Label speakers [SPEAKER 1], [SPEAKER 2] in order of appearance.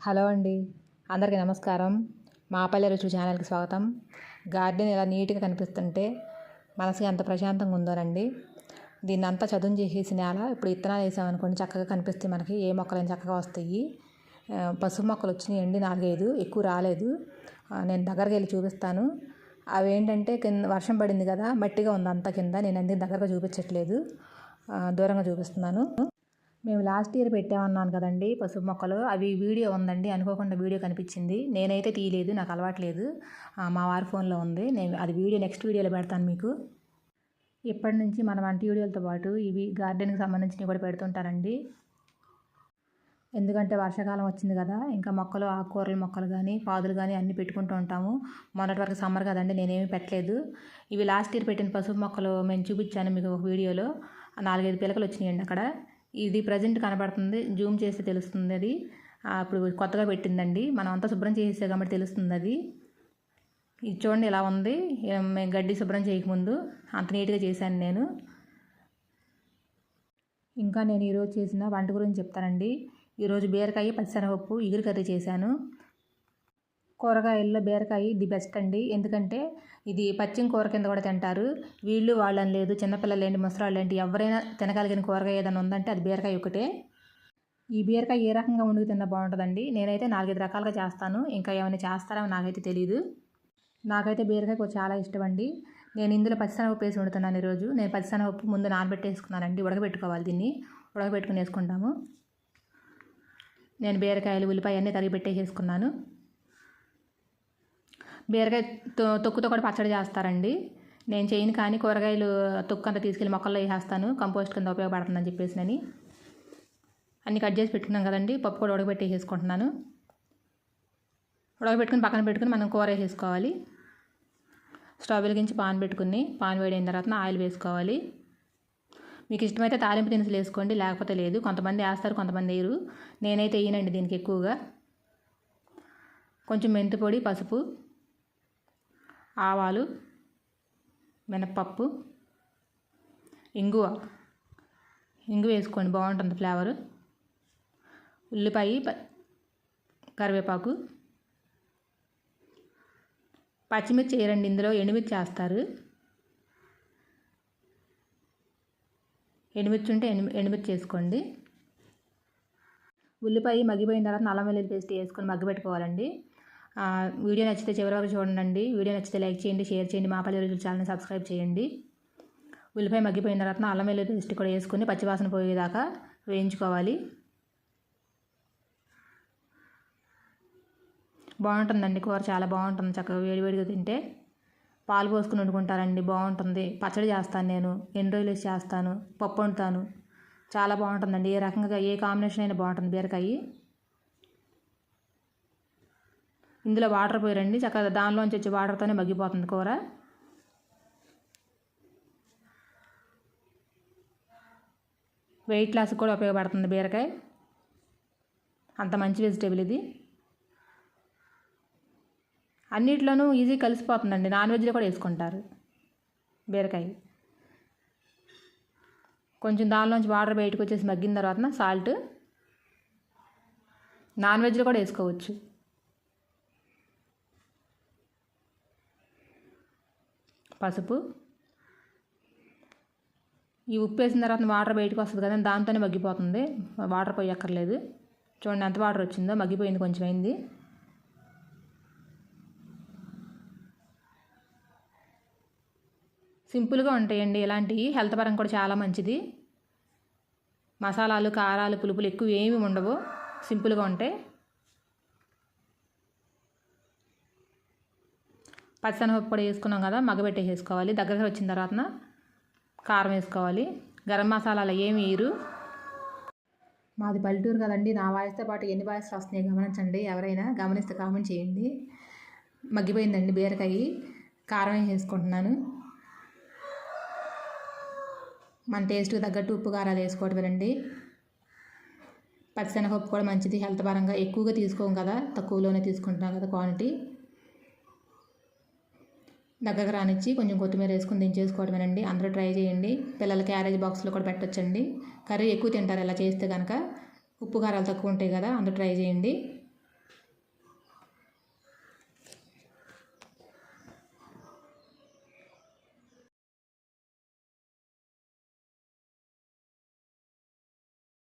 [SPEAKER 1] Hello అండి. అందరికీ నమస్కారం. మా పల్లె రుచి ఛానల్కి స్వాగతం. గార్డెన్ ఇలా నీట్గా కనిపిస్తుంటే మనసుకి ఎంత ప్రశాంతంగా ఉందోనండి దీన్ని అంతా చదును చేసేసి నేల ఇప్పుడు ఇత్తనాలు వేసామనుకోండి చక్కగా కనిపిస్తాయి మనకి. ఏ మొక్కలైనా చక్కగా వస్తాయి. పసుపు మొక్కలు వచ్చినాయండి నాలుగైదు ఎక్కువ రాలేదు. నేను దగ్గరికి వెళ్ళి చూపిస్తాను. అవి ఏంటంటే కింద వర్షం పడింది కదా మట్టిగా ఉంది అంతా కింద. నేను అందుకు దగ్గరగా చూపించట్లేదు. దూరంగా చూపిస్తున్నాను. మేము లాస్ట్ ఇయర్ పెట్టామన్నాను కదండి పసుపు మొక్కలు. అవి వీడియో ఉందండి అనుకోకుండా వీడియో కనిపించింది. నేనైతే తీయలేదు నాకు అలవాట్లేదు లేదు. మా వారి ఫోన్లో ఉంది. నేను అది వీడియో నెక్స్ట్ వీడియోలో పెడతాను మీకు. ఇప్పటి నుంచి మన వంట వీడియోలతో పాటు ఇవి గార్డెన్కి సంబంధించినవి కూడా పెడుతుంటారండి. ఎందుకంటే వర్షాకాలం వచ్చింది కదా ఇంకా మొక్కలు ఆకుకూరల మొక్కలు కానీ పాదులు కానీ అన్నీ పెట్టుకుంటూ ఉంటాము. మొన్నటి వరకు సమ్మర్ కదండి నేనేమి పెట్టలేదు. ఇవి లాస్ట్ ఇయర్ పెట్టిన పసుపు మొక్కలు మేము చూపించాను మీకు ఒక వీడియోలో. నాలుగైదు పిలకలు వచ్చినాయండి అక్కడ. ఇది ప్రజెంట్ కనబడుతుంది. జూమ్ చేస్తే తెలుస్తుంది అది. అప్పుడు కొత్తగా పెట్టిందండి. మనం అంతా శుభ్రం చేసే కాబట్టి తెలుస్తుంది అది. ఇది చూడండి ఇలా ఉంది. మేము గడ్డి శుభ్రం చేయకముందు అంత నీట్గా చేశాను నేను. ఇంకా నేను ఈరోజు చేసిన వంట గురించి చెప్తానండి. ఈరోజు బీరకాయ పచ్చిశనగపప్పు ఇగురు కర్రీ చేశాను. కూరగాయల్లో బీరకాయ ది బెస్ట్ అండి. ఎందుకంటే ఇది పచ్చిమ కూర కింద కూడా తింటారు. వీళ్ళు వాళ్ళని లేదు చిన్నపిల్లలు ఏంటి ముసలాళ్ళు ఏంటి ఎవరైనా తినగలిగిన కూరగాయ ఏదైనా ఉందంటే అది బీరకాయ ఒకటే. ఈ బీరకాయ ఏ రకంగా వండుకు తిన్నా బాగుంటుందండి? నేనైతే నాలుగైదు రకాలుగా చేస్తాను. ఇంకా ఏమైనా చేస్తారో నాకైతే తెలియదు నాకైతే బీరకాయ చాలా ఇష్టం అండి. నేను ఇందులో పచ్చిశనగపప్పు వేసి వండుతున్నాను ఈరోజు. నేను పచ్చిశనగపప్పు ముందు నానబెట్టేసుకున్నానండి. ఉడకబెట్టుకోవాలి దీన్ని. ఉడకబెట్టుకుని వేసుకుంటాము నేను బీరకాయలు ఉల్లిపాయ అన్నీ తరిగి పెట్టేసేసుకున్నాను. బీరకాయ తొక్కుతో కూడా పచ్చడి చేస్తారండి. నేను చేయను కానీ కూరగాయలు తొక్కు అంతా తీసుకెళ్ళి మొక్కల్లో వేసేస్తాను. కంపోస్ట్ కింద ఉపయోగపడుతుందని చెప్పేసి అని అన్నీ కట్ చేసి పెట్టుకున్నాం కదండి. పప్పు కూడా ఉడకబెట్టేసేసుకుంటున్నాను ఉడకబెట్టుకుని పక్కన పెట్టుకుని మనం కూర వేసేసుకోవాలి. స్టవ్ వెలిగించి పాన్ పెట్టుకుని పాన్ వేడైన తర్వాత ఆయిల్ వేసుకోవాలి. మీకు ఇష్టమైతే తాలింపు దినుసులు వేసుకోండి లేకపోతే లేదు. కొంతమంది వేస్తారు కొంతమంది వేయరు. నేనైతే వేయనండి దీనికి ఎక్కువగా. కొంచెం మెంతి పొడి పసుపు ఆవాలు మినప్పప్పు ఇంగువ. ఇంగువ వేసుకోండి బాగుంటుంది ఫ్లేవరు. ఉల్లిపాయ ప- కరివేపాకు. పచ్చిమిర్చి వేయరండి ఇందులో ఎండుమిర్చి వేస్తారు. ఎండుమిర్చి ఉంటే ఎండు ఎండుమిర్చి వేసుకోండి. ఉల్లిపాయ మగ్గిపోయిన తర్వాత నల్లం వెల్లుల్లి పేస్ట్ వేసుకొని మగ్గిపెట్టుకోవాలండి. వీడియో నచ్చితే చివరి వరకు చూడండి. వీడియో నచ్చితే లైక్ చేయండి షేర్ చేయండి. మా పల్లె రుచులు ఛానల్ని సబ్స్క్రైబ్ చేయండి. ఉల్లిపాయ మగ్గిపోయిన తర్వాత అల్లం వెల్లుల్లి పేస్ట్ కూడా వేసుకొని పచ్చివాసన పోయేదాకా వేయించుకోవాలి. బాగుంటుందండి కూర చాలా బాగుంటుంది. చక్కగా వేడివేడిగా తింటే పాలు పోసుకుని వండుకుంటారండి. బాగుంటుంది. పచ్చడి చేస్తాను నేను. ఎన్ని రోజులు వేసి చేస్తాను? పప్పు వండుతాను. చాలా బాగుంటుందండి. ఏ రకంగా ఏ కాంబినేషన్ అయినా బాగుంటుంది బీరకాయ. ఇందులో వాటర్ పోయారండి. చక్కగా దానిలోంచి వచ్చే వాటర్తోనే మగ్గిపోతుంది కూర. వెయిట్ లాస్ కూడా ఉపయోగపడుతుంది బీరకాయ. అంత మంచి వెజిటేబుల్ ఇది. అన్నిట్లోనూ ఈజీ కలిసిపోతుందండి. నాన్ వెజ్లో కూడా వేసుకుంటారు బీరకాయ. కొంచెం దానిలోంచి వాటర్ బయటకు వచ్చేసి మగ్గిన తర్వాత సాల్ట్ నాన్ వెజ్లో కూడా వేసుకోవచ్చు. పసుపు. ఈ ఉప్పు వేసిన తర్వాత వాటర్ బయటకు వస్తుంది కదా దాంతోనే మగ్గిపోతుంది. వాటర్ పోయక్కర్లేదు. చూడండి ఎంత వాటర్ వచ్చిందో మగ్గిపోయింది కొంచెం అయింది. సింపుల్గా ఉంటాయండి ఇలాంటివి. హెల్త్ పరంగా కూడా చాలా మంచిది. మసాలాలు కారాలు పులుపులు ఎక్కువ ఏమి ఉండవు. సింపుల్గా ఉంటాయి. పచ్చనపప్పు కూడా వేసుకున్నాం కదా మగ్గబెట్టేసేసుకోవాలి దగ్గర వచ్చిన తర్వాత కారం వేసుకోవాలి. గరం మసాలాలు ఏమి వేయరు. మాది పల్లెటూరు కదండి నా వాయిస్తో పాటు ఎన్ని వాయిస్లు వస్తున్నాయి గమనించండి. ఎవరైనా గమనిస్తే కామెంట్ చేయండి. మగ్గిపోయిందండి బీరకాయ. కారం వేసుకుంటున్నాను. మన టేస్ట్కి తగ్గట్టు ఉప్పు కారాలు వేసుకోవటమేనండి పచ్చిశనగపప్పు కూడా మంచిది. హెల్త్ పరంగా ఎక్కువగా తీసుకోం కదా తక్కువలోనే తీసుకుంటున్నాం కదా క్వాంటిటీ. దగ్గరకు రానిచ్చి కొంచెం కొత్తిమీర వేసుకుని దించేసుకోవడమేనండి. అందరూ ట్రై చేయండి. పిల్లల క్యారేజ్ బాక్స్లో కూడా పెట్టొచ్చండి. కర్రీ ఎక్కువ తింటారు ఇలా చేస్తే కనుక ఉప్పు కారాలు తక్కువ ఉంటాయి కదా అందరూ ట్రై చేయండి.